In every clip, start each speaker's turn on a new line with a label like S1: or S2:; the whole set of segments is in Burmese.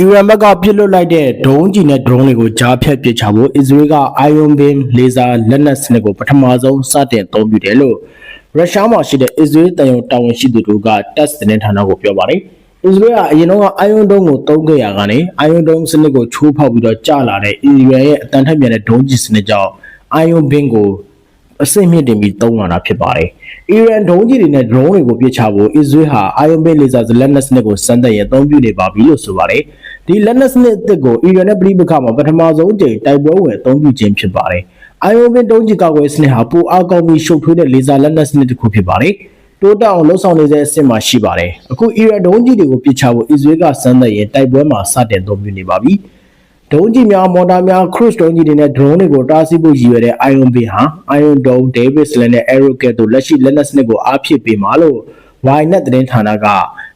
S1: အီရန်ဘက်ကပြစ်လွတ်လိုက်တဲ့ဒုံးကျည်နဲ့ drone တွေကိုကြားဖြတ်ပစ်ချဖို့အစ္စရေးက Iron Beam လေဆာလက်နက်စနစ်ကိုပထမဆုံးစတင်အသုံးပြုတယ်လို့ရုရှားမှာရှိတဲ့အစ္စရေးတန်ယုံတာဝန်ရှိသူတို့က test သတင်းဌာနကိုပြောပါတယ်။အစ္စရေးကအရင်တော့ Iron Dome ကိုသုံးခဲ့ရကနေ Iron Dome စနစ်ကိုချိုးဖောက်ပြီးတော့ကျလာတဲ့အီရန်ရဲ့အတန်ထက်မြန်တဲ့ဒုံးကျည်စနစ်ကြောင့် Iron Beam ကိုအဆင့်မြင့်တင်ပြီးသုံးလာတာဖြစ်ပါတယ်။အီရန်ဒုံးကျည်တွေနဲ့ drone တွေကိုပစ်ချဖို့အစ္စရေးဟာ Iron Beam လေဆာလက်နက်စနစ်ကိုစမ်းသပ်ရအသုံးပြုနေပါပြီလို့ဆိုပါတယ်။ ဒီလက်နက်စနစ်အသစ်ကိုအီရန်နဲ့ပြည်ပခါမှာပထမဆုံးအကြိမ်တိုက်ပွဲဝင်အသုံးပြုခြင်းဖြစ်ပါတယ်။ Iron Beam ဒုံးကျည်ကာကွယ်စနစ်ဟာပိုအားကောင်းပြီးရှုပ်ထွေးတဲ့လေဆာလက်နက်စနစ်တစ်ခုဖြစ်ပါတယ်။တိုးတက်အောင်လှုပ်ဆောင်နေတဲ့အဆင့်မှာရှိပါတယ်။အခုအီရန်ဒုံးကျည်တွေကိုပစ်ချဖို့အစ္စရေးကစမ်းသပ်ရင်တိုက်ပွဲမှာစတင်အသုံးပြုနေပါပြီ။ဒုံးကျည်များမော်တာများ cruise ဒုံးကျည်တွေနဲ့ drone တွေကိုတားဆီးဖို့ရည်ရွယ်တဲ့ Iron Beam ဟာ Iron Dome, David Sling နဲ့ Arrow ကဲ့သို့လက်ရှိလက်နက်စနစ်ကိုအားဖြည့်ပေးမှာလို့ Ynet သတင်းဌာနက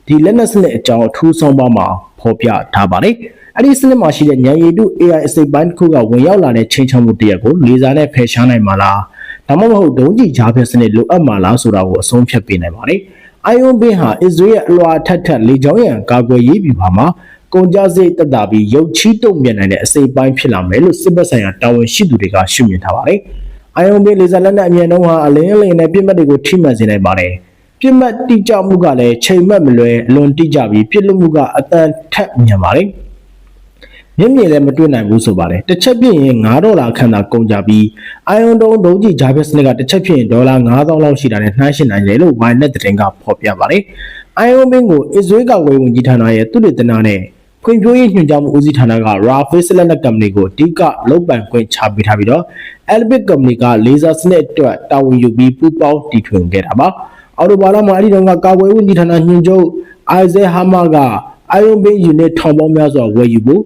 S1: ဒီလက်နက်စနစ်အကြောင်းအထူးဆုံးပါမှာ ဖော်ပြထားပါတယ်။အဲ့ဒီစနစ်မှာရှိတဲ့ဉာဏ်ရည်တု AI အစိပ်ပိုင်းတစ်ခုကဝင်ရောက်လာတဲ့ချိန်ချောက်မှုတရက်ကိုလေဆာနဲ့ဖယ်ရှားနိုင်မှာလားဒါမှမဟုတ်ဒုံးကျည်ကြားဖြတ်စနစ်လိုအပ်မှာလားဆိုတာကိုအဆုံးဖြတ်ပေးနိုင်ပါတယ်။ Iron Beam ဟာ Israel ရဲ့အလွာထက်ထက်လေကြောင်းရန်ကာကွယ်ရေးဗျူဟာမှာကုန်ကြစိတ်တက်တာပြီးရုပ်ချီးတုံ့ပြန်နိုင်တဲ့အစိပ်ပိုင်းဖြစ်လာမယ်လို့စစ်ဘက်ဆိုင်ရာတာဝန်ရှိသူတွေကရှုမြင်ထားပါတယ်။ Iron Beam လေဆာလက်နက်အမြင်နှုန်းဟာအလင်းအလင်းနဲ့ပြစ်မှတ်တွေကိုထိမှန်စေနိုင်ပါတယ်။ ပြစ်မှတ်တိကျမှုကလည်းချိန်မှတ်မလွဲအလွန်တိကျပြီးပြစ်လွတ်မှုကအတန်ထက်မြန်ပါတယ်။မျက်မြင်လည်းမတွေ့နိုင်ဘူးဆိုပါတယ်တစ်ချက်ပြည့်ရင်9ဒေါ်လာခန့်သာကုန်ကြပြီး Iron Dome ဒုံးကျည်ဂျာဘက်စနစ်ကတစ်ချက်ပြည့်ရင်ဒေါ်လာ9000လောက်ရှိတာနဲ့နှိုင်းယှဉ်နိုင်တယ်လို့ Ynet သတင်းကဖော်ပြပါတယ် Iron Beam ကို Israel ကဝေဝင်ကြီးဌာနရဲ့သူတေသနနဲ့ဖွံ့ဖြိုးရေးညွှန်ကြားမှုဦးစီးဌာနက Rafael Select Company ကိုအဓိကလုပ်ပိုင်ခွင့်ချပေးထားပြီးတော့ Elbit Company ကလေဆာစနစ်အတွက်တာဝန်ယူပြီးပူးပေါင်းတည်ထွင်ခဲ့တာပါ အော်တိုဘာလမှာအဲ့ဒီတော့ကကာကွယ်ဝင်ကြီးဌာနညွှန်ချုပ် Isaac Hammer က Iron Beam unit ထောင်ပေါင်းများစွာဝယ်ယူဖို့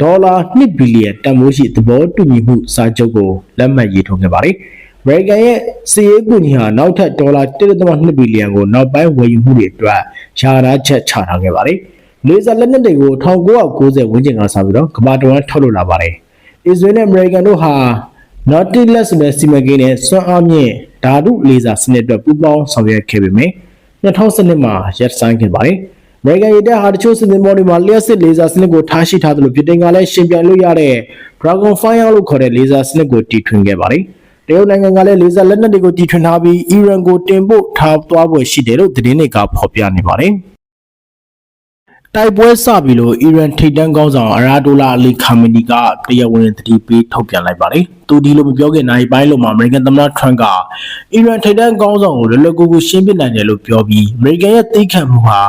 S1: ဒေါ်လာ1ဘီလီယံတန်ဖိုးရှိသဘောတူညီမှုစာချုပ်ကိုလက်မှတ်ရေးထိုးခဲ့ပါတယ်။ American ရဲ့စီးရေးကူညီဟာနောက်ထပ်ဒေါ်လာ1.2ဘီလီယံကိုနောက်ပိုင်းဝယ်ယူမှုတွေအတွက်ယာရာချက်ချထားခဲ့ပါတယ်။လေဆာလက်နက်တွေကို1990ဝန်းကျင်ကစပြီးတော့ကမ္ဘာတဝန်းထုတ်လုပ်လာပါတယ်။ Israel နဲ့ American တို့ဟာ Nautilus ဆိုတဲ့စီမံကိန်းနဲ့စွမ်းအားမြင့် ဓာတုလေဆာစနစ်အတွက်ပူးပေါင်းဆောင်ရွက်ခဲ့ပေမယ့်2012မှာရပ်ဆိုင်းခဲ့ပါတယ်။ American ရေတပ်ဟာတချို့စစ်သင်္ဘောတွေမှာလျှက်စစ်လေဆာစနစ်ကိုထားရှိထားသလိုဗြိတိန်ကလည်းရှင်ပြိုင်လို့ရတဲ့ Dragon Fire လို့ခေါ်တဲ့လေဆာစနစ်ကိုတီထွင်ခဲ့ပါတယ်။တရုတ်နိုင်ငံကလည်းလေဆာလက်နက်တွေကိုတီထွင်ထားပြီးအီရန်ကိုတင်ပို့ထားသွားပွဲရှိတယ်လို့သတင်းတွေကဖော်ပြနေပါတယ်။ တိုက်ပွဲစပြီလို့အီရန်ထိပ်တန်းကောင်းဆောင်အရာဒိုလာအလီခါမီနီကတရားဝင်သတိပေးထုတ်ပြန်လိုက်ပါတယ်။သူဒီလိုမပြောခင်နိုင်ပိုင်းလို့မှာအမေရိကန်သမ္မတထရန့်ကအီရန်ထိပ်တန်းကောင်းဆောင်ကိုလွယ်လွယ်ကူကူရှင်းပြနိုင်တယ်လို့ပြောပြီးအမေရိကန်ရဲ့သိခံမှုဟာ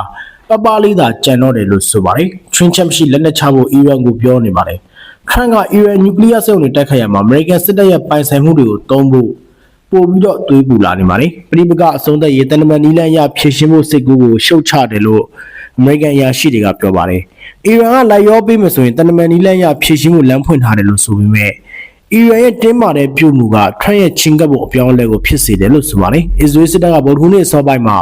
S1: ပပလေးသာကြံတော့တယ်လို့ဆိုပါတယ်။ချွင်းချက်မရှိလက်နက်ချဖို့အီရန်ကိုပြောနေပါတယ်။ထရန့်ကအီရန်နျူကလ িয়ার စက်ရုံတွေတိုက်ခိုက်ရမှာအမေရိကန်စစ်တပ်ရဲ့ပိုင်ဆိုင်မှုတွေကိုတုံးဖို့ပို့ပြီးတော့တွေးပူလာနေပါတယ်။ပြည်ပကအဆုံးသက်ရေးတန်တမန်နီလန်ရဖြည့်ရှင်းဖို့စိတ်ကူးကိုရှုတ်ချတယ်လို့ အမေရိကန်အရာရှိတွေကပြောပါတယ်။အီရန်ကလိုက်ရောပေးမယ်ဆိုရင်တန်တမန်နီလန်ရဖြည့်ရှင်းမှုလမ်းဖွင့်ထားတယ်လို့ဆိုပေမဲ့အီရန်ရဲ့တင်းမာတဲ့ပြုမှုကထရန့်ရဲ့ချင်းကပ်ဖို့အပြောင်းအလဲကိုဖြစ်စေတယ်လို့ဆိုပါတယ်။အစ္စရေးစစ်တပ်ကဗုဒ္ဓဟူးနေ့စောပိုင်းမှာ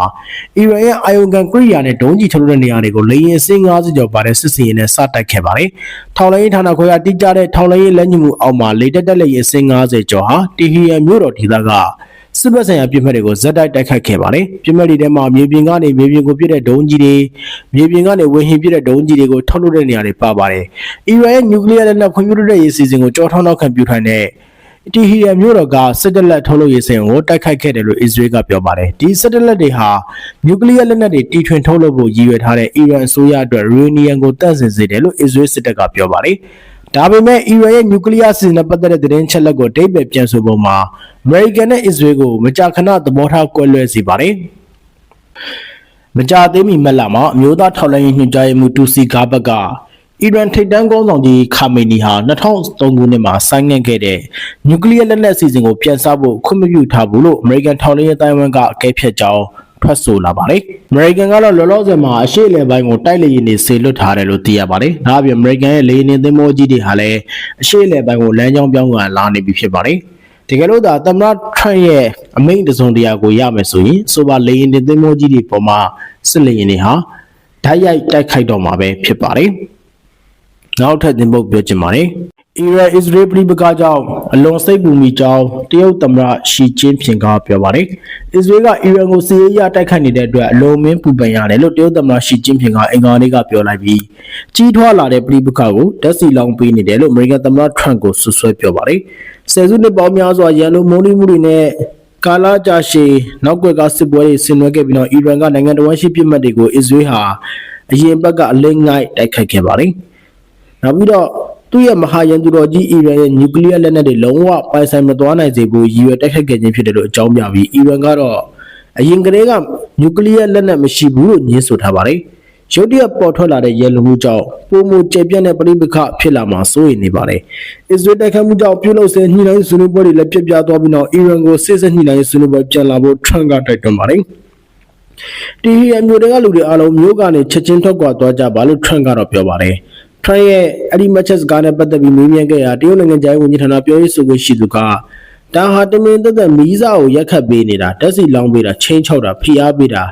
S1: အီရန်ရဲ့အာယုံကန်ကရိယာနဲ့ဒုံးကျည်ထုတ်လုပ်တဲ့နေရာတွေကိုလေယာဉ်စင်း90ကျော်ပါတဲ့စစ်စင်ရေးနဲ့စတိုက်ခဲ့ပါတယ်။ထောင်လိုင်းရေးဌာနခွဲကတိကျတဲ့ထောင်လိုင်းရေးလက်ညှိမှုအောက်မှာလေတက်တက်လက်ရေးစင်း90ကျော်ဟာတီဟီယန်မြို့တော်ဒေသက စစ်ဘက်ဆိုင်ရာပြည်မှတ်တွေကိုဇက်တိုက်တိုက်ခတ်ခဲ့ပါတယ်။ပြည်မှတ်တွေထဲမှာမြေပြင်ကနေမြေပြင်ကိုပြစ်တဲ့ဒုံးကြီးတွေမြေပြင်ကနေဝေဟင်ပြစ်တဲ့ဒုံးကြီးတွေကိုထုတ်လုပ်တဲ့နေရာတွေပါပါတယ်။အီရန်ရဲ့နျူကလ িয়ার လက်နက်ဖွံ့ဖြိုးတိုးတက်ရေးစီစဉ်ကိုကြောထောင်းနောက်ခံပြုထိုင်တဲ့တီဟီယန်မြို့တော်ကစစ်တပ်လက်ထုတ်လုပ်ရေးစင်ကိုတိုက်ခိုက်ခဲ့တယ်လို့အစ္စရေးကပြောပါတယ်။ဒီစစ်တပ်လက်တွေဟာနျူကလ িয়ার လက်နက်တွေတီထွင်ထုတ်လုပ်ဖို့ရည်ရွယ်ထားတဲ့အီရန်အစိုးရအတွက်ယူရေနီယံကိုတန့်စင်စေတယ်လို့အစ္စရေးစစ်တပ်ကပြောပါတယ်။ ဒါပေမဲ့အီရန်ရဲ့နျူကလ িয়ার စီစဉ်နဲ့ပတ်သက်တဲ့သတင်းချက်လက်ကိုတိတ်ပဲပြန်ဆိုပုံမှာအမေရိကန်နဲ့အစ္စရေးကိုမကြာခဏသဘောထားကွဲလွဲစေပါတယ်။မကြာသေးမီမက်လာမှာအမျိုးသားထောက်လှမ်းရေးညွှန်ကြားရေးမှူးတူစီဂါဘတ်ကအီရန်ထိပ်တန်းကောင်းဆောင်ကြီးခါမေနီဟာ2003ခုနှစ်မှာဆိုင်းငံ့ခဲ့တဲ့နျူကလ িয়ার လက်နက်အစီအစဉ်ကိုပြန်စဖို့ခွင့်မပြုထားဘူးလို့အမေရိကန်ထောက်လှမ်းရေးတိုင်းဝန်ကအကဲဖြတ်ကြောင်း ထွက်ဆိုလာပါတယ်။ American ကတော့လောလောဆယ်မှာအရှိအလယ်ပိုင်းကိုတိုက်လေယာဉ်တွေဆေလွတ်ထားတယ်လို့သိရပါတယ်။ဒါအပြင် American ရဲ့လေယာဉ်သင်္ဘောကြီးတွေဟာလည်းအရှိအလယ်ပိုင်းကိုလမ်းကြောင်းပြောင်းကလာနေပြီဖြစ်ပါတယ်။တကယ်လို့သာသမ္မတထရန့်ရဲ့အမိန့်တစုံတရာကိုရမယ်ဆိုရင်ဆိုပါလေယာဉ်သင်္ဘောကြီးတွေပေါ်မှာစစ်လေယာဉ်တွေဟာဓာတ်ရိုက်တိုက်ခိုက်တော့မှာပဲဖြစ်ပါတယ်။နောက်ထပ်သင်ပုတ်ပြောချင်ပါတယ်။အီရန်အစ္စရေးပြည်ပကကြောင့် အလွန်စိတ်ပူမိကြောင်းတရုတ်သမ္မတရှီကျင်းဖျင်ကပြောပါတယ်။အစ္စရေးကအီရန်ကိုစီးရေးရတိုက်ခိုက်နေတဲ့အတွက်အလွန်မင်းပူပန်ရတယ်လို့တရုတ်သမ္မတရှီကျင်းဖျင်ကအင်္ဂါနေ့ကပြောလိုက်ပြီးကြီးထွားလာတဲ့ပြည်ပခါကိုဓာတ်စီလောင်ပေးနေတယ်လို့အမေရိကန်သမ္မတထရန့်ကိုဆွဆွဲပြောပါတယ်။ဆယ်စုနှစ်ပေါင်းများစွာရန်လိုမုန်းတီးမှုတွေနဲ့ကာလာကြာရှည်နောက်ွက်ကစစ်ပွဲတွေဆင်နွှဲခဲ့ပြီးတော့အီရန်ကနိုင်ငံတော်ရှိပြစ်မှတ်တွေကိုအစ္စရေးဟာအရင်ဘက်ကအလင်းငိုက်တိုက်ခိုက်ခဲ့ပါတယ်။နောက်ပြီးတော့ သူ့ရဲ့မဟာရန်သူတော်ကြီးအီရန်ရဲ့နျူကလ িয়ার လက်နက်တွေလုံးဝပိုင်ဆိုင်မသွားနိုင်စေဖို့ရည်ရွယ်တိုက်ခိုက်ခဲ့ခြင်းဖြစ်တယ်လို့အကြောင်းပြပြီးအီရန်ကတော့အရင်ကတည်းကနျူကလ িয়ার လက်နက်မရှိဘူးလို့ညင်းဆိုထားပါတယ်။ရုတ်တရက်ပေါ်ထွက်လာတဲ့ရန်လူမှုကြောင့်ပုံမကျေပြန့်တဲ့ပြိပခဖြစ်လာမှာစိုးရိမ်နေပါတယ်။အစ္စရေးတိုက်ခိုက်မှုကြောင့်ပြုလုပ်ဆဲညှိနှိုင်းဆွေးနွေးပွဲတွေလည်းပြတ်ပြားသွားပြီးတော့အီရန်ကိုစစ်စစ်ညှိနှိုင်းဆွေးနွေးပွဲပြန်လာဖို့ထရန့်ကတိုက်တွန်းပါတယ်။တီဟီအမျိုးတွေကလူတွေအားလုံးမျိုးကနေချက်ချင်းထွက်ခွာသွားကြပါလို့ထရန့်ကတော့ပြောပါတယ်။ Trump ရဲ့အဲ့ဒီ matches ကားနဲ့ပတ်သက်ပြီးမေးမြန်းခဲ့ရာတရုတ်နိုင်ငံသားဝန်ကြီးဌာနပြောရေးဆိုခွင့်ရှိသူကဒါဟာတမင်သက်သက်မီးစာကိုရက်ခတ်ပေးနေတာတက်စီလောင်းပေးတာချင်းချောက်တာဖိအားပေးတာ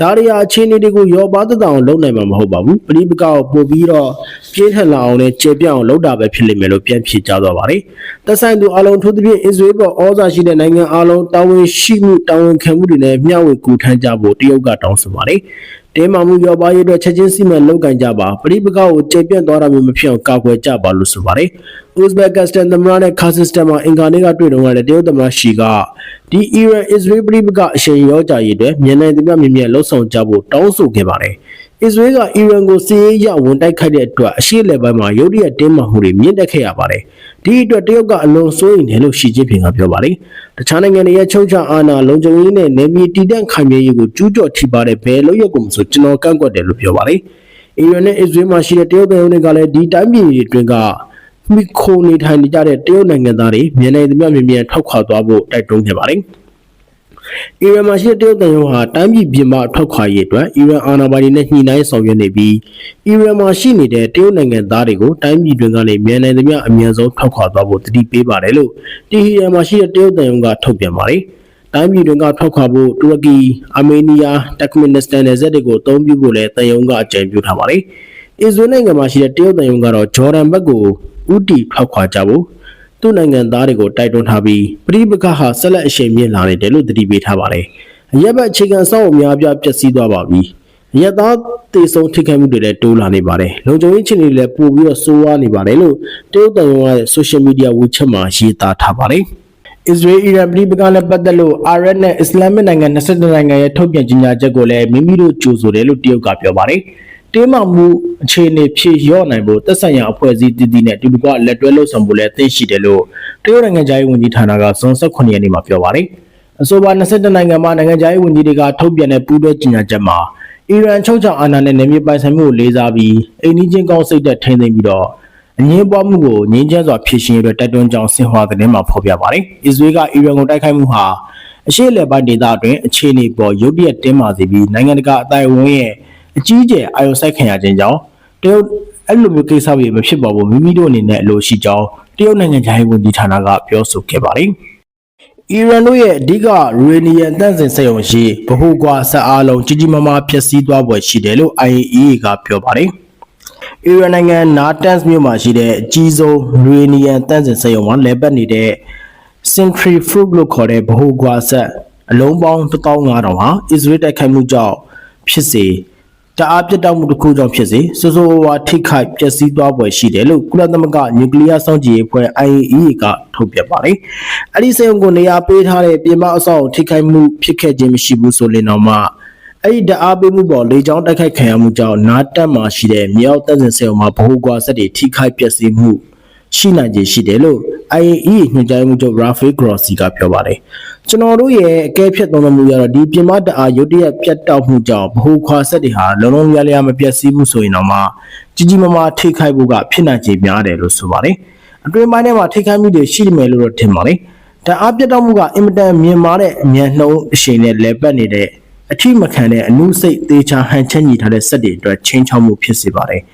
S1: ဒါတွေဟာအခြေအနေတွေကိုရောပါသက်အောင်လုပ်နိုင်မှာမဟုတ်ပါဘူးပရိပကောက်ပို့ပြီးတော့ပြင်းထန်လာအောင်နဲ့ကျေပြန့်အောင်လုပ်တာပဲဖြစ်လိမ့်မယ်လို့ပြန်ဖြေကြားသွားပါတယ်သက်ဆိုင်သူအလုံးထိုးသဖြင့်အစ္စရေးပေါ်ဩဇာရှိတဲ့နိုင်ငံအလုံးတာဝန်ရှိမှုတာဝန်ခံမှုတွေနဲ့မျှဝေကူထမ်းကြဖို့တရုတ်ကတောင်းဆိုပါတယ်တင်းမာမှုရောပါရေးအတွက်ချက်ချင်းစီမံလုပ်ကင်ကြပါပရိပကောက်ကိုကျေပြန့်သွားတာမျိုးမဖြစ်အောင်ကာကွယ်ကြပါလို့ဆိုပါတယ်ဥဇဘက်ကစတန်သမ္မတနဲ့ကာဇစ်စတန်မှာအင်ကာနေ့ကတွေ့တော့ကလည်းတရုတ်သမ္မတရှီကဒီအီရန်အစ္စရေးပရိပကအရှိန်ရောကြရေးအတွက်မြန်နိုင်သမျှမြင်မြန်လှုပ်ဆောင်ကြဖို့တောင်းဆိုခဲ့ပါတယ်။အစ္စရေးကအီရန်ကိုစီးရေးရဝန်တိုက်ခိုက်တဲ့အတွက်အရှေ့လေပိုင်းမှာရုတ်တရက်တင်းမာမှုတွေမြင့်တက်ခဲ့ရပါတယ်။ဒီအတွက်တရုတ်ကအလွန်စိုးရိမ်တယ်လို့ရှီကျင်းပင်ကပြောပါတယ်။တခြားနိုင်ငံတွေရဲ့ချုပ်ချအာဏာလုံခြုံရေးနဲ့နယ်မြေတည်တံ့ခိုင်မြဲရေးကိုကျူးကျော်ထိပါတဲ့ဘယ်လို့ရက်ကိုမဆိုကျွန်တော်ကန့်ကွက်တယ်လို့ပြောပါတယ်။အီရန်နဲ့အစ္စရေးမှာရှိတဲ့တရုတ်နိုင်ငံတွေကလည်းဒီတိုင်းပြည်တွေအတွင်းကမိခိုနေထိုင်နေကြတဲ့တရုတ်နိုင်ငံသားတွေမြန်နိုင်သမျှမြင်မြန်ထောက်ခွာသွားဖို့တိုက်တွန်းခဲ့ပါတယ်။ အီရန်မှာရှိတဲ့တရုတ်တန်ယုံဟာတိုင်းပြည်ပြင်ပထောက်ခွာရေးအတွက်အီရန်အာဏာပိုင်တွေနဲ့ညှိနှိုင်းဆောင်ရွက်နေပြီးအီရန်မှာရှိနေတဲ့တရုတ်နိုင်ငံသားတွေကိုတိုင်းပြည်တွင်းကနေမြန်နိုင်သမျှအမြန်ဆုံးထောက်ခွာသွားဖို့တတိပေးပါတယ်လို့တီဟီရန်မှာရှိတဲ့တရုတ်တန်ယုံကထုတ်ပြန်ပါတယ်။တိုင်းပြည်တွင်းကထောက်ခွာဖို့တူရကီ၊အာမေးနီးယား၊တက်ခမနစ္စတန်နယ်စပ်တွေကိုအသုံးပြုဖို့လည်းတန်ယုံကအကြံပြုထားပါတယ်။အစ္စရေးနိုင်ငံမှာရှိတဲ့တရုတ်တန်ယုံကတော့ဂျော်ဒန်ဘက်ကိုဥတီထောက်ခွာကြဖို့ သူ့နိုင်ငံသားတွေကိုတိုက်တွန်းထားပြီးပြည်ပခါဟာဆက်လက်အရှိန်မြင့်လာနေတယ်လို့သတိပေးထားပါတယ်။အရက်ဘက်အခြေခံစောင့်အများအပြားပျက်စီးသွားပါပြီ။အရက်သားတေဆုံးထိခိုက်မှုတွေလည်းတိုးလာနေပါတယ်။လုံခြုံရေးချင်းတွေလည်းပိုပြီးတော့ဆိုးဝါးနေပါတယ်လို့တရုတ်တန်ရုံရဲ့ social media WeChat မှာရေးသားထားပါတယ်။ Israel Iran ပြည်ပကလည်းပတ်သက်လို့ Arab နဲ့ Islamic နိုင်ငံ22နိုင်ငံရဲ့ထုတ်ပြန်ကြေညာချက်ကိုလည်းမိမိတို့ကြိုဆိုတယ်လို့တရုတ်ကပြောပါတယ်။ တင်းမာမှုအခြေအနေဖြည့်လျော့နိုင်ဖို့သက်ဆိုင်ရာအဖွဲ့အစည်းတည်တည်နဲ့တူတူကလက်တွဲလှုပ်ဆောင်ဖို့လည်းသိရှိတယ်လို့တရုတ်နိုင်ငံသားရေးဝန်ကြီးဌာနကဇွန်18ရက်နေ့မှာပြောပါတယ်။အဆိုပါ22နိုင်ငံမှာနိုင်ငံသားရေးဝန်ကြီးတွေကထုတ်ပြန်တဲ့ပူးတွဲကြေညာချက်မှာအီရန်ချုပ်ချအာဏာနဲ့နယ်မြေပိုင်ဆိုင်မှုကိုလေးစားပြီးအိန္ဒိချင်းကောင်းစိတ်သက်ထိန်းသိမ်းပြီးတော့အငင်းပွားမှုကိုငြင်းချမ်းစွာဖြေရှင်းရတဲ့တိုက်တွန်းကြောင်းဆင်ဟွာသတင်းမှာဖော်ပြပါတယ်။အစ္စရေးကအီရန်ကိုတိုက်ခိုက်မှုဟာအရှေ့လေပိုင်းဒေသအတွင်းအခြေအနေပေါ်ရုတ်တရက်တင်းမာစေပြီးနိုင်ငံတကာအတိုင်းအဝန်းရဲ့ အကြီးအကျယ်အာရုံစိုက်ခံရခြင်းကြောင့်တရုတ်အဲ့လိုမျိုးကိစ္စတွေမဖြစ်ပါဘူးမိမိတို့အနေနဲ့အလိုရှိကြောင်းတရုတ်နိုင်ငံခြားရေးဝန်ကြီးဌာနကပြောဆိုခဲ့ပါတယ်။အီရန်တို့ရဲ့အဓိကရေနီယန်တန့်စင်စက်ရုံရှိဗဟိုကွာဆက်အားလုံးကြီးကြီးမားမားဖျက်ဆီးသွားပွဲရှိတယ်လို့ IAEA ကပြောပါတယ်။အီရန်နိုင်ငံနာတန်စ်မြို့မှာရှိတဲ့အကြီးဆုံးရေနီယန်တန့်စင်စက်ရုံမှာလဲပတ်နေတဲ့ Centrifuge လို့ခေါ်တဲ့ဗဟိုကွာဆက်အလုံးပေါင်း15000ဟာအစ္စရေးတိုက်ခိုက်မှုကြောင့်ဖြစ်စေ တအားပြတ်တောက်မှုတစ်ခုကြောင့်ဖြစ်စေစိုးစိုးဝါးထိခိုက်ပျက်စီးသွားပွဲရှိတယ်လို့ကုလသမဂ္ဂနျူကလ িয়ার စောင့်ကြည့်ရေးအဖွဲ့ IAEA ကထုတ်ပြန်ပါတယ်။အဲဒီစေုံကိုနေရာပေးထားတဲ့ပြင်ပအဆောက်အုံထိခိုက်မှုဖြစ်ခဲ့ခြင်းမရှိဘူးဆိုရင်တော့မှအဲ့ဒီတအားပေးမှုပေါ်လေကြောင်းတိုက်ခိုက်ခံရမှုကြောင့်နားတက်မှာရှိတဲ့မြောက်တပ်စင်စေုံမှာဗဟိုကွာဆက်တွေထိခိုက်ပျက်စီးမှု ရှိနိုင်ခြေရှိတယ်လို့ IAEA ညွှန်ကြားမှုချုပ် Rafael Grossi ကပြောပါတယ်။ကျွန်တော်တို့ရဲ့အကဲဖြတ်သုံးသပ်မှုရတော့ဒီပြင်မတအားရုတ်တရက်ပြတ်တောက်မှုကြောင့်ဗဟိုခွာဆက်တွေဟာလုံးလုံးလျားလျားမပြတ်စည်းဘူးဆိုရင်တော့မှကြီးကြီးမားမားထိခိုက်ဖို့ကဖြစ်နိုင်ခြေများတယ်လို့ဆိုပါတယ်။အတွင်းပိုင်းထဲမှာထိခိုက်မှုတွေရှိမယ်လို့တော့ထင်ပါတယ်။တအားပြတ်တောက်မှုကအင်မတန်မြင်မာတဲ့အမြန်နှုံးအရှိန်နဲ့လဲပတ်နေတဲ့အထိမခံတဲ့အနုစိတ်သေးချာဟန်ချက်ညီထားတဲ့စက်တွေအတွက်ချင်းချောက်မှုဖြစ်စေပါတယ်။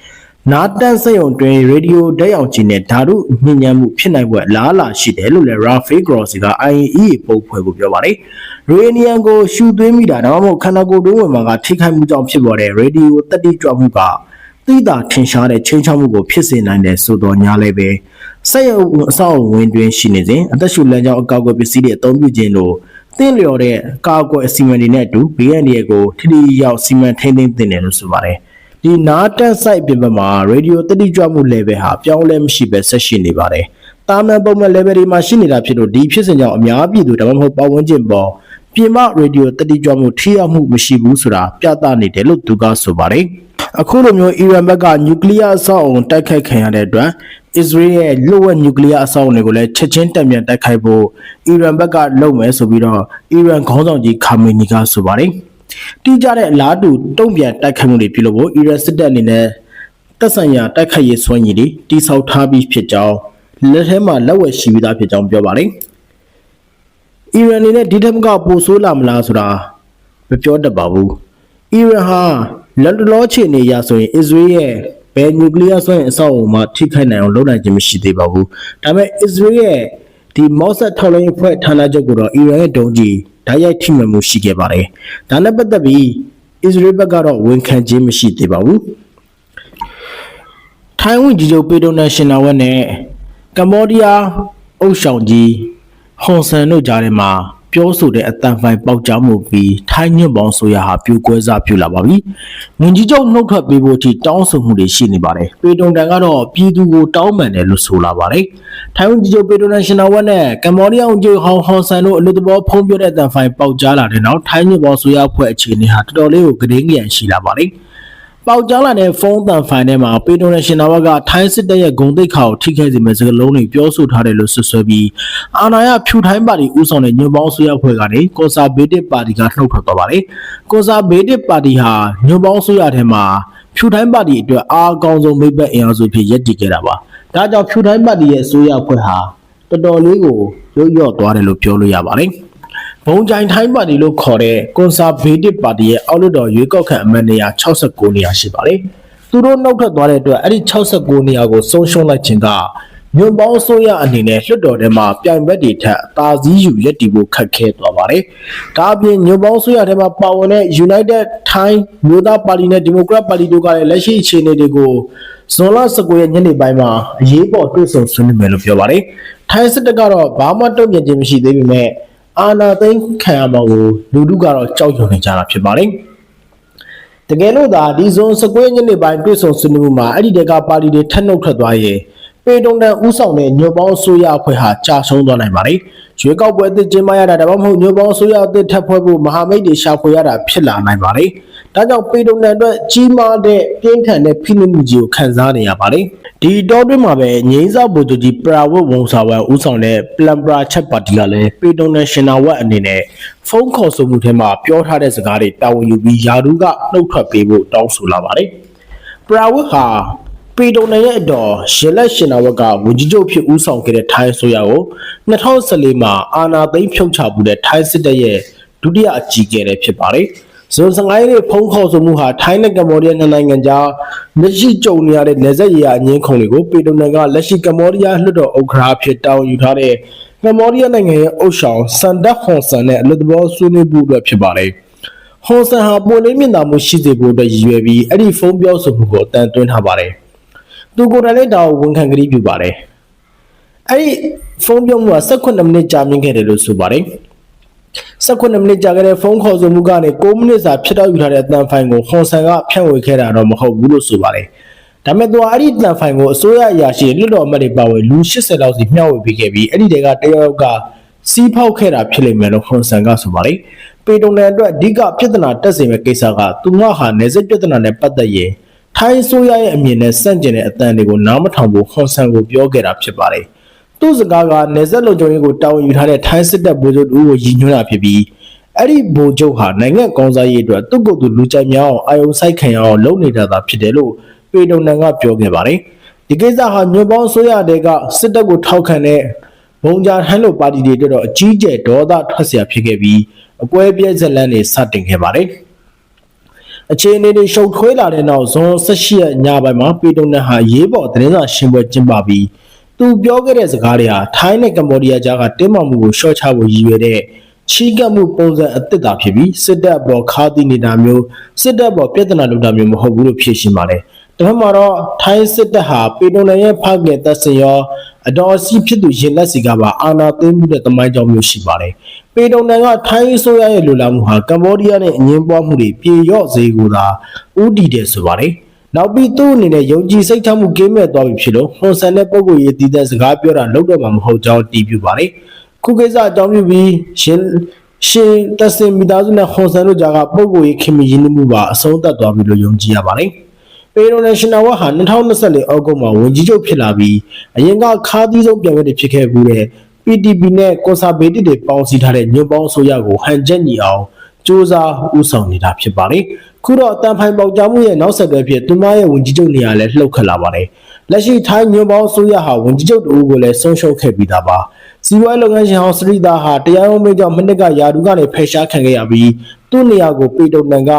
S1: နာတန်စက်ရုံတွင်ရေဒီယိုဓာတ်ရောင်ခြည်နဲ့ဓာတုညဉ့်ညမ်းမှုဖြစ်နိုင်ပွဲအလားအလာရှိတယ်လို့လည်း Rafael Grossi က IAEA ပုံဖွဲ့ကိုပြောပါတယ်။ရေနီယံကိုရှူသွင်းမိတာဒါမှမဟုတ်ခန္ဓာကိုယ်တွင်းဝင်မှာကထိခိုက်မှုကြောင့်ဖြစ်ပေါ်တဲ့ရေဒီယိုတက်တိကြွမှုကသိတာထင်ရှားတဲ့ချင်းချောက်မှုကိုဖြစ်စေနိုင်တယ်ဆိုတော့ညာလည်းပဲဆက်ရုပ်အဆောက်အဝင်တွင်ရှိနေစဉ်အသက်ရှူလမ်းကြောင်းအကောက်အကွယ်ပစ္စည်းတွေအသုံးပြုခြင်းလို့သင်လျော်တဲ့ကာကွယ်အစီအမံတွေနဲ့အတူဘေးရန်တွေကိုထိထိရောက်စီမံထိန်းသိမ်းသင့်တယ်လို့ဆိုပါတယ်။ ဒီနားတက်ဆိုင်ပြင်ပမှာရေဒီယိုတတိကြွမှု level ဟာပြောင်းလဲမရှိပဲဆက်ရှိနေပါတယ်။တာမန်ပုံမှန် level တွေမှာရှိနေတာဖြစ်လို့ဒီဖြစ်စဉ်ကြောင့်အများပြည်သူဒါမှမဟုတ်ပတ်ဝန်းကျင်ပေါ်ပြင်ပရေဒီယိုတတိကြွမှုထိရောက်မှုမရှိဘူးဆိုတာပြသနေတယ်လို့သူကဆိုပါတယ်။အခုလိုမျိုးအီရန်ဘက်ကနျူကလ িয়ার အဆောက်အုံတိုက်ခိုက်ခံရတဲ့အတွက်အစ္စရေးရဲ့လွတ်ဝက်နျူကလ িয়ার အဆောက်အုံတွေကိုလည်းချက်ချင်းတက်မြန်တိုက်ခိုက်ဖို့အီရန်ဘက်ကလုပ်မယ်ဆိုပြီးတော့အီရန်ခေါင်းဆောင်ကြီးခါမီနီကဆိုပါတယ်။ တိကျတဲ့အလားတူတုံ့ပြန်တိုက်ခိုက်မှုတွေပြုလုပ်ဖို့အီရန်စစ်တပ်အနေနဲ့တပ်ဆိုင်ရာတိုက်ခိုက်ရေးစွမ်းရည်တွေတိစောက်ထားပြီးဖြစ်ကြောင်းလက်ထဲမှာလက်ဝယ်ရှိပြီးသားဖြစ်ကြောင်းပြောပါတယ်။အီရန်အနေနဲ့ဒီထက်မကပိုဆိုးလာမလားဆိုတာမပြောတတ်ပါဘူး။အီရန်ဟာလက်တလောချေနေရဆိုရင်အစ္စရေးရဲ့ဘယ်နျူကလ িয়ার ဆိုရင်အဆောက်အအုံမှာထိခိုက်နိုင်အောင်လုပ်နိုင်ခြင်းမရှိသေးပါဘူး။ဒါပေမဲ့အစ္စရေးရဲ့ ဒီမော့ဆတ်ထောက်လိုင်းအဖွဲ့ဌာနချုပ်ကတော့အီရန်ရဲ့ဒုံးကြီးဓာတ်ရိုက်ထိမှန်မှုရှိခဲ့ပါတယ်။ဒါနဲ့ပတ်သက်ပြီးအစ္စရေးဘက်ကတော့ဝန်ခံခြင်းမရှိသေးပါဘူး။ထိုင်းဝန်ကြီးချုပ်ပေတိုနယ်ရှင်နာဝက်နဲ့ကမ္ဘောဒီးယားအုပ်ဆောင်ကြီးဟွန်ဆန်တို့ကြားထဲမှာ ပြောဆိုတဲ့အတန်ဖိုင်ပေါက်ကြားမှုပြီးထိုင်းညွန့်ပေါင်းဆိုရဟာပြိုကွဲစားပြူလာပါပြီ။ဝန်ကြီးချုပ်နှုတ်ထွက်ပေးဖို့အထိတောင်းဆိုမှုတွေရှိနေပါတယ်။ပေတုံတန်ကတော့ပြည်သူကိုတောင်းပန်တယ်လို့ဆိုလာပါတယ်။ထိုင်းဝန်ကြီးချုပ်ပေတိုနယ်ရှင်နယ်ဝက်နဲ့ကမ္ဘောဒီးယားဝန်ကြီးဟောင်ဟွန်ဆန်တို့အလို့တဘောဖုံးပြတဲ့အတန်ဖိုင်ပေါက်ကြားလာတဲ့နောက်ထိုင်းညွန့်ပေါင်းဆိုရအဖွဲ့အခြေအနေဟာတော်တော်လေးကိုဂရင်းကြံရှိလာပါတယ်။ ပေါက်ကြားလာတဲ့ဖုန်းတန်ဖိုင်ထဲမှာပေတိုနယ်ရှင်နာဝကထိုင်းစစ်တပ်ရဲ့ဂုံတိတ်ခါကိုထိခိုက်စေမယ့်စကားလုံးတွေပြောဆိုထားတယ်လို့ဆွဆွဲပြီးအာဏာရဖြူထိုင်းပါတီဦးဆောင်တဲ့ညွန့်ပေါင်းဆွေးရဖွဲ့ကနေကော်ဆာဘေးတစ်ပါတီကနှုတ်ထွက်သွားပါတယ်။ကော်ဆာဘေးတစ်ပါတီဟာညွန့်ပေါင်းဆွေးရထဲမှာဖြူထိုင်းပါတီအတွက်အားအကောင်းဆုံးမိဘအင်အားစုဖြစ်ရည်တည်ခဲ့တာပါ။ဒါကြောင့်ဖြူထိုင်းပါတီရဲ့အစိုးရဖွဲ့ဟာတော်တော်လေးကိုရုပ်ရော့သွားတယ်လို့ပြောလို့ရပါတယ်။ ဘုံကြိုင်ထိုင်းပါတီလို့ခေါ်တဲ့ကွန်ဆာဗေးတစ်ပါတီရဲ့အောက်လွှတ်တော်ရွေးကောက်ခံအမတ်နေရာ69နေရာရှိပါတယ်။သူတို့နှုတ်ထွက်သွားတဲ့အတွက်အဲ့ဒီ69နေရာကိုဆုံးရှုံးလိုက်ခြင်းကညွန်ပေါင်းဆိုရအနေနဲ့လွှတ်တော်ထဲမှာပြိုင်ဘက်တွေထက်အသာစီးယူရက်တီဖို့ခက်ခဲသွားပါတယ်။ဒါအပြင်ညွန်ပေါင်းဆိုရထဲမှာပါဝင်တဲ့ United Thai မျိုးသားပါတီနဲ့ Democrat ပါတီတို့ကလည်းလက်ရှိအခြေအနေတွေကိုဇွန်လ19ရက်ညနေပိုင်းမှာအရေးပေါ်တွေ့ဆုံဆွေးနွေးမယ်လို့ပြောပါတယ်။ထိုင်းစစ်တပ်ကတော့ဘာမှတုံ့ပြန်ခြင်းမရှိသေးပေမဲ့ အာနာသိန်းခံရမှာကိုလူထုကတော့ကြောက်ရွံ့နေကြတာဖြစ်ပါတယ်။တကယ်လို့သာဒီဇွန်19ညနေပိုင်းတွေ့ဆုံဆွေးနွေးမှုမှာအဲ့ဒီတကပါတီတွေထက်နှုတ်ထွက်သွားရင်ပေတုံတန်ဥဆောင်တဲ့ညွန့်ပေါင်းဆိုရအဖွဲ့ဟာကြာဆုံးသွားနိုင်ပါတယ်။ရွေးကောက်ပွဲအသစ်ကျင်းပရတာဒါမှမဟုတ်ညွန့်ပေါင်းဆိုရအသစ်ထပ်ဖွဲ့ဖို့မဟာမိတ်တွေရှာဖွေရတာဖြစ်လာနိုင်ပါတယ်။ ဒါကြောင့်ပေတုံတန်အတွက်ကြီးမားတဲ့ပြင်းထန်တဲ့ဖိနှိပ်မှုကြီးကိုခံစားနေရပါတယ်။ဒီတော့တွင်းမှာပဲငိမ့်စောက်ဗိုလ်ချုပ်ကြီးပရာဝတ်ဝုံစာဝမ်ဦးဆောင်တဲ့ပလန်ပရာချက်ပါတီကလည်းပေတုံတန်ရှင်နာဝတ်အနေနဲ့ဖုန်းခေါ်ဆိုမှုထဲမှာပြောထားတဲ့စကားတွေတာဝန်ယူပြီးယာဒူးကနှုတ်ထွက်ပေးဖို့တောင်းဆိုလာပါတယ်။ပရာဝတ်ဟာပေတုံနယ်ရဲ့အတော်ရှင်လက်ရှင်နာဝက်ကဝန်ကြီးချုပ်ဖြစ်ဦးဆောင်ခဲ့တဲ့ထိုင်းဆိုရကို2014မှာအာနာသိန်းဖြုတ်ချမှုတဲ့ထိုင်းစစ်တပ်ရဲ့ဒုတိယအကြီးအကဲလည်းဖြစ်ပါတယ်။ ဇွန်15ရက်နေ့ဖုန်းခေါ်ဆိုမှုဟာထိုင်းနဲ့ကမ္ဘောဒီးယားနှစ်နိုင်ငံကြားလက်ရှိကြုံနေရတဲ့နယ်စပ်ရေးရာအငင်းခုန်တွေကိုပေတုံနယ်ကလက်ရှိကမ္ဘောဒီးယားလွှတ်တော်ဥက္ကဋ္ဌဖြစ်တောင်းယူထားတဲ့ကမ္ဘောဒီးယားနိုင်ငံရဲ့အုပ်ဆောင်စန်ဒတ်ဟွန်ဆန်နဲ့အလွတ်တဘောဆွေးနွေးမှုအတွက်ဖြစ်ပါတယ်။ဟွန်ဆန်ဟာပွင့်လင်းမြင့်တာမှုရှိစေဖို့အတွက်ရည်ရွယ်ပြီးအဲ့ဒီဖုန်းပြောဆိုမှုကိုအတန်သွင်းထားပါတယ်။သူကိုယ်တိုင်လည်းဒါကိုဝန်ခံကတိပြုပါတယ်အဲ့ဒီဖုန်းပြောမှုက18မိနစ်ကြာမြင့်ခဲ့တယ်လို့ဆိုပါတယ် 18မိနစ်ကြာခဲ့တဲ့ဖုန်းခေါ်ဆိုမှုကနေ6မိနစ်စာဖြစ်တော့ယူထားတဲ့အတန်ဖိုင်ကိုဟွန်ဆန်ကဖြန့်ဝေခဲ့တာတော့မဟုတ်ဘူးလို့ဆိုပါတယ်ဒါမဲ့သူကအဲ့ဒီတန်ဖိုင်ကိုအစိုးရအရာရှိလွတ်တော်အမတ်တွေပါဝင်လူ80လောက်စီမျှဝေပေးခဲ့ပြီးအဲ့ဒီတဲကတယောက်ကစီးဖောက်ခဲ့တာဖြစ်လိမ့်မယ်လို့ဟွန်ဆန်ကဆိုပါတယ်ပေတုံနယ်အတွက်အဓိကပြဿနာတက်စေမဲ့ကိစ္စကသူကဟာနေစစ်ပြဿနာနဲ့ပတ်သက်ရင်ထိုင်းဆိုရရဲ့အမြင်နဲ့စန့်ကျင်တဲ့အတန်တွေကိုနားမထောင်ဖို့ဟွန်ဆန်ကိုပြောခဲ့တာဖြစ်ပါတယ်။ သူ့စကားကနေဆက်လုံချုံရေးကိုတာဝန်ယူထားတဲ့ထိုင်းစစ်တပ်ဗိုလ်ချုပ်တို့ကိုရည်ညွှန်းတာဖြစ်ပြီးအဲ့ဒီဗိုလ်ချုပ်ဟာနိုင်ငံကောင်းစားရေးအတွက်သူ့ကိုယ်သူလူကြိုက်များအောင်အာယုံဆိုင်ခံရအောင်လုပ်နေတာသာဖြစ်တယ်လို့ပေတုံနန်ကပြောခဲ့ပါတယ်။ဒီကိစ္စဟာညွန့်ပေါင်းဆိုရတဲ့ကစစ်တပ်ကိုထောက်ခံတဲ့ဘုံကြားထိုင်းလိုပါတီတွေအတွက်တော့အကြီးကျယ်ဒေါသထွက်เสียဖြစ်ခဲ့ပြီးအကွဲပြဲဇက်လန်းတွေစတင်ခဲ့ပါတယ်။အခြေအနေတွေရှုပ်ထွေးလာတဲ့နောက်ဇွန်18ရက်ညပိုင်းမှာပေတုံနန်ဟာရေးပေါ်သတင်းစာရှင်းပွဲကျင်းပပြီး သူပြောခဲ့တဲ့စကားတွေဟာထိုင်းနဲ့ကမ္ဘောဒီးယားကြားကတင်းမာမှုကိုရှော့ချဖို့ရည်ရွယ်တဲ့ချီးကပ်မှုပုံစံအသစ်သာဖြစ်ပြီးစစ်တပ်အပေါ်ခါးသီးနေတာမျိုးစစ်တပ်အပေါ်ပြဿနာလုပ်တာမျိုးမဟုတ်ဘူးလို့ဖြေရှင်းပါတယ်။တတစ်ဖက်မှာတော့ထိုင်းစစ်တပ်ဟာပေတုံနယ်ရဲ့ဖခင်တပ်စင်ရောအတော်အစီဖြစ်သူရင်လက်စီကပါအာဏာသိမ်းမှုတဲ့တမိုင်းကြောင့်မျိုးရှိပါတယ်။ပေတုံနယ်ကထိုင်းအစိုးရရဲ့လူလာမှုဟာကမ္ဘောဒီးယားနဲ့အငင်းပွားမှုတွေပြေရော့စေကိုသာဥတီတယ်ဆိုပါတယ်။ နောက်ပြီးသူ့အနေနဲ့ယုံကြည်စိတ်ချမှုကင်းမဲ့သွားပြီဖြစ်လို့ဟွန်ဆန်တဲ့ပုံကိုယ်ရေးတည်တဲ့စကားပြောတာလောက်တော့မှမဟုတ်ကြောင်းတည်ပြပါတယ်။ခုကိစ္စအကြောင်းပြုပြီးရှင်ရှင်တက်စင်မိသားစုနဲ့ဟွန်ဆန်တို့ကြားကပုံကိုယ်ရေးခင်မီရင်းနှီးမှုပါအဆုံးသတ်သွားပြီလို့ယုံကြည်ရပါတယ်။ပေရိုနယ်ရှင်နယ်ဝက်ဟာ2024အောက်တိုဘာမှာဝန်ကြီးချုပ်ဖြစ်လာပြီးအရင်ကခါးသီးဆုံးပြန်ပွဲတွေဖြစ်ခဲ့ဘူးတဲ့ PTP နဲ့ကွန်ဆာဗေးတစ်တွေပေါင်းစည်းထားတဲ့ညွန့်ပေါင်းအစိုးရကိုဟန်ချက်ညီအောင်စ조사ဥဆောင်နေတာဖြစ်ပါတယ်။ ခုတော့အတန်ဖိုင်ပေါက်ကြားမှုရဲ့နောက်ဆက်တွဲဖြစ်သူမရဲ့ဝန်ကြီးချုပ်နေရာလဲလှုပ်ခတ်လာပါတယ်။လက်ရှိထိုင်းညွန့်ပေါင်းအစိုးရဟာဝန်ကြီးချုပ်တူကိုလည်းဆုံးရှုံးခဲ့ပြီးသားပါ။စီးပွားရေးလုပ်ငန်းရှင်ဟောင်းစရိတာဟာတရားရုံးမိန့်ကြောင့်မနစ်ကယာဒူကနေဖယ်ရှားခံခဲ့ရပြီးသူ့နေရာကိုပေတုံတန်က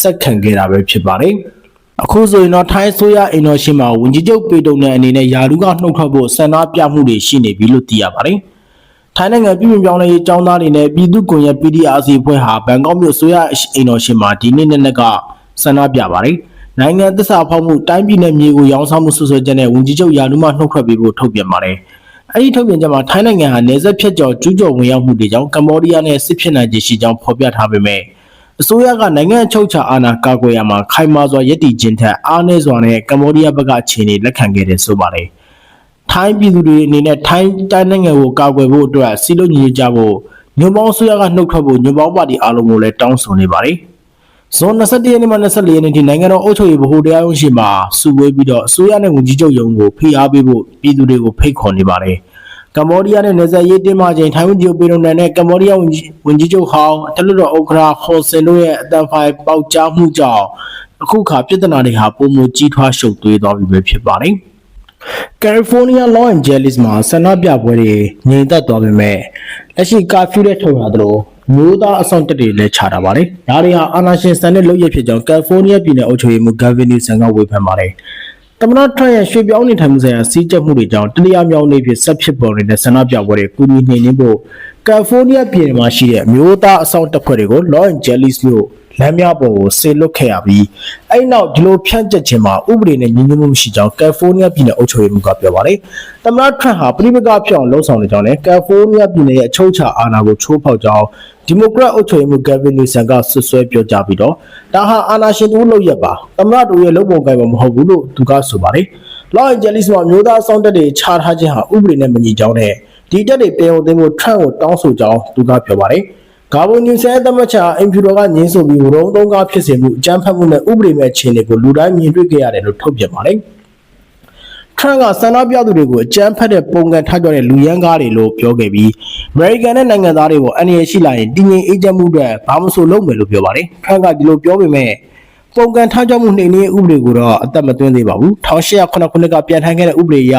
S1: ဆက်ခံခဲ့တာပဲဖြစ်ပါတယ်။အခုဆိုရင်တော့ထိုင်းဆိုရအိမ်တော်ရှိမှာဝင်ကြီးချုပ်ပေတုံနဲ့အနေနဲ့ယာလူကနှုတ်ထွက်ဖို့ဆန္ဒပြမှုတွေရှိနေပြီလို့သိရပါတယ်။ ထိုင်းနိုင်ငံပြည်ပြင်ပြောင်းလဲရေးចောင်းသားတွေနဲ့ပြည်သူ့ကွန်ရက် PDRC ဖွဲ့ဟာဘန်ကောက်မြို့ဆိုရအိမ်တော်ရှိမှာဒီနေ့နေ့နဲ့ကဆန္ဒပြပါတယ်။နိုင်ငံသစ္စာဖောက်မှုတိုင်းပြည်နဲ့မြေကိုရောင်းစားမှုဆွဆွဲချက်နဲ့ဝင်ကြီးချုပ်ယာလူမှနှုတ်ထွက်ပေးဖို့ထုတ်ပြန်ပါတယ်။အဲဒီထုတ်ပြန်ချက်မှာထိုင်းနိုင်ငံဟာနေဆက်ဖြတ်ကျော်ကျူးကျော်ဝင်ရောက်မှုတွေကြောင့်ကမ္ဘောဒီးယားနဲ့စစ်ဖြစ်နိုင်ခြေရှိကြောင်းဖော်ပြထားပေမဲ့အစိုးရကနိုင်ငံအချုပ်အခြာအာဏာကာကွယ်ရမှာခိုင်မာစွာရည်တည်ခြင်းထက်အားနည်းစွာနဲ့ကမ္ဘောဒီးယားဘက်ကအခြေအနေလက်ခံခဲ့တယ်ဆိုပါတယ်။ ထိုင်းပြည်သူတွေအနေနဲ့ထိုင်းတိုင်းနိုင်ငံကိုကာကွယ်ဖို့အတွက်စီလုံးညီကြဖို့ညွန်ပေါင်းအစိုးရကနှုတ်ထွက်ဖို့ညွန်ပေါင်းပါတီအားလုံးကိုလည်းတောင်းဆိုနေပါတယ်။ဇွန်21ရက်နေ့မှ24ရက်နေ့ထိနိုင်ငံတော်အုပ်ချုပ်ရေးဗဟိုတရားရုံးရှိမှာစုဝေးပြီးတော့အစိုးရနဲ့ဝန်ကြီးချုပ်ရုံးကိုဖိအားပေးဖို့ပြည်သူတွေကိုဖိတ်ခေါ်နေပါတယ်။ကမ္ဘောဒီးယားနဲ့နယ်စပ်ရေးတင်းမာချိန်ထိုင်းဝန်ကြီးချုပ်ပေရုံနန်နဲ့ကမ္ဘောဒီးယားဝန်ကြီးဝန်ကြီးချုပ်ဟောင်းအထက်လွှတ်တော်ဥက္ကဋ္ဌဟွန်ဆင်တို့ရဲ့အတန်ဖိုင်ပေါက်ကြားမှုကြောင့်အခုခါပြဿနာတွေဟာပုံမကြီးထွားရှုပ်သွေးသွားပြီပဲဖြစ်ပါတယ်။ California Los Angeles မှာဆန္ဒပြပွဲတွေငြိမ်သက်သွားပေမဲ့လက်ရှိကာဖျူးတဲ့ထုတ်ရသလိုမျိုးသားအဆောင်တက်တွေလည်းခြာတာပါတယ်။ဒါတွေဟာအာဏာရှင်စံတဲ့လုပ်ရဖြစ်ကြောင်း California ပြည်နယ်အုပ်ချုပ်ရေးမှူး Gavin Newsom ကဝေဖန်ပါတယ်။သမ္မတထရန့်ရဲ့ရွှေပြောင်းနေထိုင်မှုဆိုင်ရာစီးကျက်မှုတွေကြောင့်တတိယမြောက်နေ့ဖြစ်ဆက်ဖြစ်ပေါ်နေတဲ့ဆန္ဒပြပွဲတွေကုညီနှိမ်နင်းဖို့ကယ်လီဖိုးနီးယားပြည်နယ်မှာရှိတဲ့အမျိုးသားအဆောင်တပ်ဖွဲ့တွေကို Los Angeles မြို့လ မ်းများပေါ်ကိုဆေလွတ်ခဲ့ရပြီးအဲ့နောက်ဒီလိုဖြန့်ကျက်ခြင်းမှာဥပဒေနဲ့ညီညွတ်မှုမရှိကြောင်းကယ်လီဖိုးနီးယားပြည်နယ်အုပ်ချုပ်ရေးမှူးကပြောပါတယ်။သမ္မတထရန့်ဟာပြည်ပကဖြစ်အောင်လှုံ့ဆော်နေကြောင်းနဲ့ကယ်လီဖိုးနီးယားပြည်နယ်ရဲ့အချုပ်အခြာအာဏာကိုချိုးဖောက်ကြောင်းဒီမိုကရက်အုပ်ချုပ်ရေးမှူး Gavin Newsom ကဆွဆွဲပြောကြားပြီးတော့ဒါဟာအာဏာရှင်တို့လုပ်ရက်ပါသမ္မတတို့ရဲ့လုပ်ပုံကိုင်ပုံမဟုတ်ဘူးလို့သူကဆိုပါတယ်။ Los Angeles မှာမျိုးသားအဆောင်တက်တွေခြားထားခြင်းဟာဥပဒေနဲ့မညီကြောင်းနဲ့ဒီတက်တွေပြန်အောင်သိမ်းဖို့ထရန့်ကိုတောင်းဆိုကြောင်းသူကပြောပါတယ်။ ဂါဘွန်ညူဆဲသမတ်ချာအင်ဖြူတော်ကညင်းဆိုပြီးဝရုံသုံးကားဖြစ်စေမှုအကြမ်းဖက်မှုနဲ့ဥပဒေမဲ့အခြေအနေကိုလူတိုင်းမြင်တွေ့ခဲ့ရတယ်လို့ထုတ်ပြန်ပါတယ်။ထရန့်ကဆန္ဒပြသူတွေကိုအကြမ်းဖက်တဲ့ပုံကံထားကြတဲ့လူရန်ကားတွေလို့ပြောခဲ့ပြီးအမေရိကန်နဲ့နိုင်ငံသားတွေကိုအန္တရာယ်ရှိလာရင်တည်ငြိမ်အေးချမ်းမှုအတွက်ဘာမှမဆိုလုပ်မယ်လို့ပြောပါတယ်။ထရန့်ကဒီလိုပြောပေမဲ့ပုံကံထားကြမှုနှိမ်နင်းရေးဥပဒေကိုတော့အသက်မသွင်းသေးပါဘူး။1809ခုနှစ်ကပြန်ထိုင်ခဲ့တဲ့ဥပဒေအရ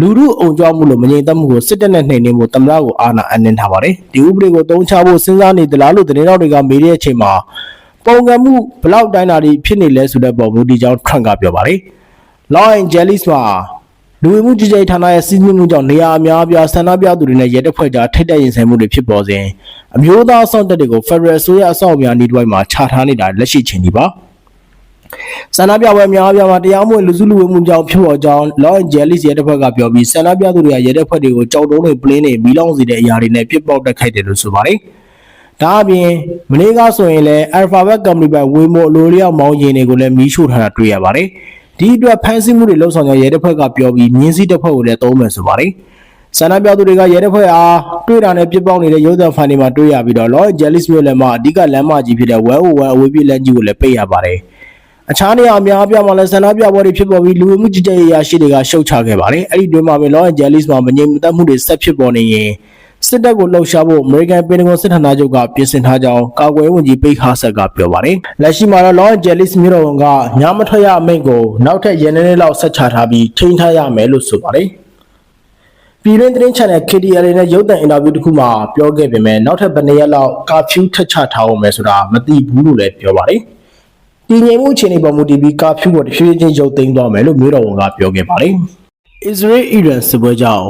S1: လူမှုအုံကြွမှုလို့မငြိမ်သက်မှုကိုစစ်တပ်နဲ့နှိမ်နင်းဖို့သမ္မတကိုအာဏာအနှင်းထားပါတယ်။ဒီဥပဒေကိုတုံးချဖို့စဉ်းစားနေသလားလို့သတင်းတော်တွေကမေးတဲ့အချိန်မှာပုံကံမှုဘလောက်တိုင်းတာတွေဖြစ်နေလဲဆိုတဲ့ပုံမူဒီကြောင်းထရန့်ကပြောပါတယ်။ Los Angeles မှာလူဝင်မှုကြီးကြပ်ရေးဌာနရဲ့စီးနင်းမှုကြောင့်နေရာအများအပြားဆန္ဒပြသူတွေနဲ့ရဲတပ်ဖွဲ့ကြားထိတ်တက်ရင်ဆိုင်မှုတွေဖြစ်ပေါ်စဉ်အမျိုးသားအဆောင်တက်တွေကို Federal ဆိုရအဆောက်အအုံများနေတွိုင်းမှာခြာထားနေတာလက်ရှိချိန်ဒီပါ ဆန္ဒပြပွဲများအပြားမှာတရားမဝင်လူစုလူဝေးမှုကြောင့်ဖြစ်ပေါ်ကြောင်း Los Angeles ရဲတပ်ဖွဲ့ကပြောပြီးဆန္ဒပြသူတွေကရဲတပ်ဖွဲ့တွေကိုကြောက်တုံးတွေပလင်းတွေမီးလောင်စေတဲ့အရာတွေနဲ့ပြစ်ပေါက်တက်ခိုက်တယ်လို့ဆိုပါတယ်။ဒါအပြင်မနေ့ကဆိုရင်လည်း Alphabet Company ဘက်ဝေမိုအလိုလျောက်မောင်းရင်တွေကိုလည်းမီးရှို့ထားတာတွေ့ရပါတယ်။ဒီအတွက်ဖမ်းဆီးမှုတွေလှုပ်ဆောင်ကြရဲတပ်ဖွဲ့ကပြောပြီးမြင်းစည်းတပ်ဖွဲ့ကိုလည်းသုံးမယ်ဆိုပါတယ်။ဆန္ဒပြသူတွေကရဲတပ်ဖွဲ့အားတွေ့တာနဲ့ပြစ်ပေါက်နေတဲ့ရုပ်သံဖိုင်တွေမှာတွေ့ရပြီးတော့ Los Angeles မြို့လယ်မှာအဓိကလမ်းမကြီးဖြစ်တဲ့101အဝေးပြေးလမ်းကြီးကိုလည်းပိတ်ရပါတယ်။ အခြားနေရာအများအပြားမှာလည်းဆန္ဒပြပွဲတွေဖြစ်ပေါ်ပြီးလူဝင်မှုကြီးကြပ်ရေးရရှိတွေကရှုတ်ချခဲ့ပါတယ်။အဲ့ဒီတွင်မှာပဲ Los Angeles မှာမငြိမ်မသက်မှုတွေဆက်ဖြစ်ပေါ်နေရင်စစ်တပ်ကိုလှုပ်ရှားဖို့ American Pentagon စစ်ဌာနချုပ်ကပြင်ဆင်ထားကြောင်းကာကွယ်ရေးဝန်ကြီးပိတ်ခါဆက်ကပြောပါတယ်။လက်ရှိမှာတော့ Los Angeles မြို့တော်ဝန်ကညမထွက်ရအမိန့်ကိုနောက်ထပ်ရန်နေနေလောက်ဆက်ချထားပြီးထိန်းထားရမယ်လို့ဆိုပါတယ်။ပြည်တွင်းသတင်း channel KTL နဲ့ရုပ်သံအင်တာဗျူးတစ်ခုမှာပြောခဲ့ပေမဲ့နောက်ထပ်ဘယ်နှစ်ရက်လောက်ကာဖျူးထက်ချထားအောင်မယ်ဆိုတာမသိဘူးလို့လည်းပြောပါတယ်။ တည်ငြိမ်မှုအခြေအနေပေါ်မူတည်ပြီးကာဖျူးကိုတဖြည်းဖြည်းချင်းရုပ်သိမ်းသွားမယ်လို့မြို့တော်ဝန်ကပြောခဲ့ပါတယ်။ Israel Iran စစ်ပွဲကြောင့်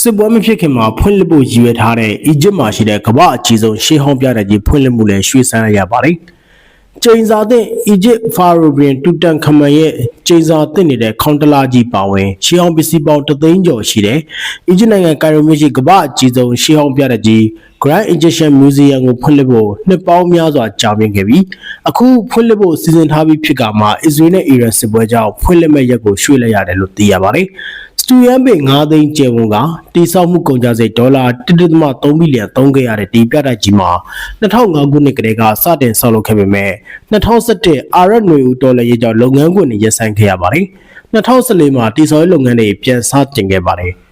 S1: စစ်ပွဲမဖြစ်ခင်မှာဖွင့်လှစ်ဖို့ရည်ရွယ်ထားတဲ့အီဂျစ်မှာရှိတဲ့ကမ္ဘာအကြီးဆုံးရှေးဟောင်းပြတဲ့ကြီးဖွင့်လှစ်မှုလည်းရွှေ့ဆိုင်းလိုက်ရပါတယ်။ ကျိန်စာသင့်အီဂျစ်ဖာရိုဘရင်တူတန်ခမန်ရဲ့ကျိန်စာသင့်နေတဲ့ခေါင်တလာကြီးပါဝင်ရှေးဟောင်းပစ္စည်းပေါင်းတသိန်းကျော်ရှိတယ်။အီဂျစ်နိုင်ငံကိုင်ရိုမြို့ရှိကမ္ဘာအကြီးဆုံးရှေးဟောင်းပြတဲ့ကြီး Grand Egyptian Museum ကိုဖွင့်လှစ်ဖို့နှစ်ပေါင်းများစွာကြာမြင့်ခဲ့ပြီးအခုဖွင့်လှစ်ဖို့စီစဉ်ထားပြီးဖြစ်ကမှအစ္စရေးနဲ့အီရန်စစ်ပွဲကြောင့်ဖွင့်လှစ်မဲ့ရက်ကိုရွှေ့လိုက်ရတယ်လို့သိရပါတယ်။စ တူယန်ပေ9သိန်းကျယ်ဝန်းကတိစောက်မှုကုန်ကျစရိတ်ဒေါ်လာ1.3ဘီလီယံသုံးခဲ့ရတဲ့ဒီပြတိုက်ကြီးမှာ2005ခုနှစ်ကတည်းကစတင်ဆောက်လုပ်ခဲ့ပေမဲ့2017အာရပ်နွေဦးဒေါ်လာရေးကြောင့်လုပ်ငန်းခွင်တွေရပ်ဆိုင်းခဲ့ရပါတယ်။2014မှာတိစောက်ရေးလုပ်ငန်းတွေပြန်စတင်ခဲ့ပါတယ်။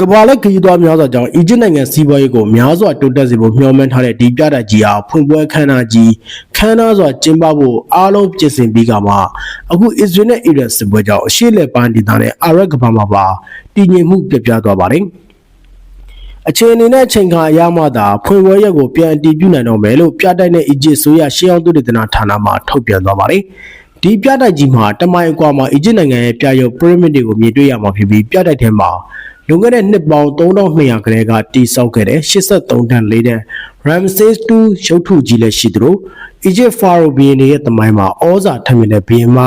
S1: ကမ္ဘာလက်ခရီးသွားများစွာကြောင့်အီဂျစ်နိုင်ငံစီးပွားရေးကိုများစွာတိုးတက်စေဖို့မျှော်မှန်းထားတဲ့ဒီပြတိုက်ကြီးဟာဖွင့်ပွဲခမ်းနားကြီးခမ်းနားစွာကျင်းပဖို့အားလုံးပြင်ဆင်ပြီးကမှအခုအစ္စရေးနဲ့အီရန်စစ်ပွဲကြောင့်အရှေ့လက်ပိုင်းဒေသနဲ့အာရပ်ကမ္ဘာမှာပါတည်ငြိမ်မှုပြပြသွားပါတယ်။အခြေအနေနဲ့အချိန်ခါအရမှသာဖွင့်ပွဲရက်ကိုပြန်အတည်ပြုနိုင်တော့မယ်လို့ပြတိုက်နဲ့အီဂျစ်ဆိုရရှေးအောင်သူတေသနာဌာနမှထုတ်ပြန်သွားပါတယ်။ဒီပြတိုက်ကြီးမှာတမိုင်အကွာမှာအီဂျစ်နိုင်ငံရဲ့ပြရုပ်ပရမစ်တွေကိုမြင်တွေ့ရမှာဖြစ်ပြီးပြတိုက်ထဲမှာ လွန်ခဲ့တဲ့နှစ်ပေါင်း3200ခရဲကတည်ဆောက်ခဲ့တဲ့83တန်၄တန် Ramses II ရုပ်ထုကြီးလည်းရှိသလိုအီဂျစ်ဖာရိုဘီယင်ရဲ့တမိုင်းမှာဩဇာထက်မြက်တဲ့ဘီယင်မ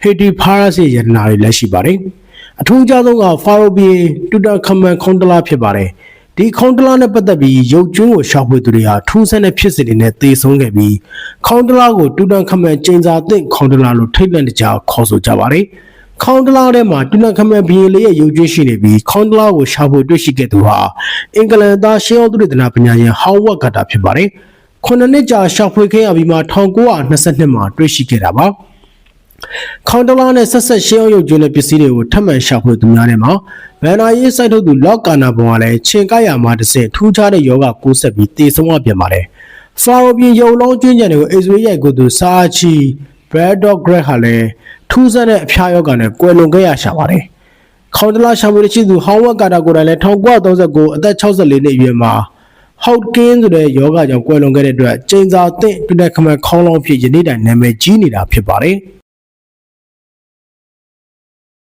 S1: ဟေတီဖာရက်စ်ရဲ့ယတနာတွေလည်းရှိပါတယ်။အထူးခြားဆုံးကဖာရိုဘီယင်တူတာခမန်ခွန်တလာဖြစ်ပါတယ်။ဒီခေါင်းတလားနဲ့ပတ်သက်ပြီးရုပ်ကျွန်းကိုရှာဖွေသူတွေဟာထူးဆန်းတဲ့ဖြစ်စဉ်တွေနဲ့သေဆုံးခဲ့ပြီးခေါင်းတလားကိုတူတန်ခမန်ကျင်းစာသင့်ခေါင်းတလားလို့ထိတ်လန့်တကြားခေါ်ဆိုကြပါတယ်။ ခေါင်းတလားထဲမှာတူတန်ခမန်ဘီယင်လေးရဲ့ရုပ်ကျွန်းရှိနေပြီးခေါင်းတလားကိုရှာဖွေတွေ့ရှိခဲ့သူဟာအင်္ဂလန်သားရှေးအောင်သူရတနာပညာရှင်ဟောင်းဝတ်ဂတာဖြစ်ပါတယ်။ခုနှစ်နှစ်ကြာရှာဖွေခဲ့ရပြီးမှ1922မှာတွေ့ရှိခဲ့တာပါ။ခေါင်းတလားနဲ့ဆက်ဆက်ရှင်းအောင်ရုပ်ကျွန်းတဲ့ပစ္စည်းတွေကိုထပ်မံရှာဖွေသူများထဲမှာဗန်နာရေးစိုက်ထုတ်သူလော့ကာနာဘုံကလည်းချင်းကရမှာတစ်ဆင့်ထူးခြားတဲ့ယောဂကူးဆက်ပြီးတည်ဆုံးအပြန်ပါတယ်။ဖာရိုပြင်ရုံလုံးကျွန်းကြံတွေကိုအစ္စရေးရိုက်ကိုသူစာချီ ဘရက်ဒေါ့ဂရက်ဟာလည်းထူးဆန်းတဲ့အဖျားယောဂနဲ့ကွယ်လွန်ခဲ့ရရှာပါတယ်။ခေါင်းတလားရှာဖွေရှိသူဟောင်းဝတ်ကာတာကိုယ်တိုင်လည်း1939အသက်64နှစ်အရွယ်မှာဟောက်ကင်းဆိုတဲ့ယောဂကြောင့်ကွယ်လွန်ခဲ့တဲ့အတွက်ကျိန်စာသင့်ပြတဲ့ခမခေါင်းလောင်းဖြစ်ယနေ့တိုင်နာမည်ကြီးနေတာဖြစ်ပါတယ်။